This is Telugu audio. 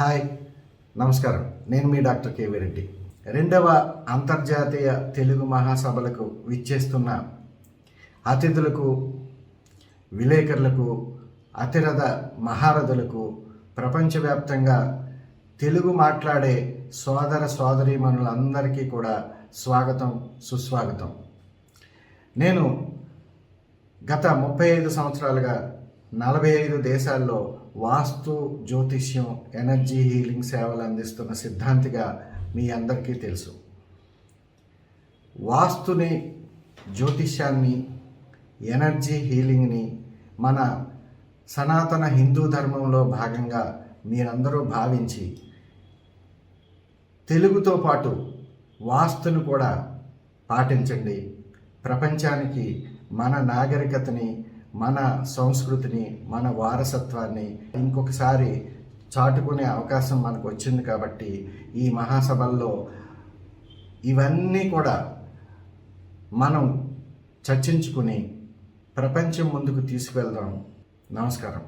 హాయ్ నమస్కారం. నేను మీ డాక్టర్ కేవీ రెడ్డి రెండవ అంతర్జాతీయ తెలుగు మహాసభలకు విచ్చేస్తున్న అతిథులకు విలేకరులకు అతిరథ మహారథులకు ప్రపంచవ్యాప్తంగా తెలుగు మాట్లాడే సోదర సోదరీమణులందరికీ కూడా స్వాగతం సుస్వాగతం. నేను గత ముప్పై ఐదు సంవత్సరాలుగా నలభై ఐదు దేశాల్లో వాస్తు జ్యోతిష్యం ఎనర్జీ హీలింగ్ సేవలు అందిస్తున్న సిద్ధాంతిగా మీ అందరికీ తెలుసు. వాస్తుని జ్యోతిష్యాన్ని ఎనర్జీ హీలింగ్ని మన సనాతన హిందూ ధర్మంలో భాగంగా మీరందరూ భావించి తెలుగుతో పాటు వాస్తును కూడా పాటించండి. ప్రపంచానికి మన నాగరికతని మన సంస్కృతిని మన వారసత్వాన్ని ఇంకొకసారి చాటుకునే అవకాశం మనకు వచ్చింది కాబట్టి ఈ మహాసభల్లో ఇవన్నీ కూడా మనం చర్చించుకుని ప్రపంచం ముందుకు తీసుకువెళ్దాం. నమస్కారం.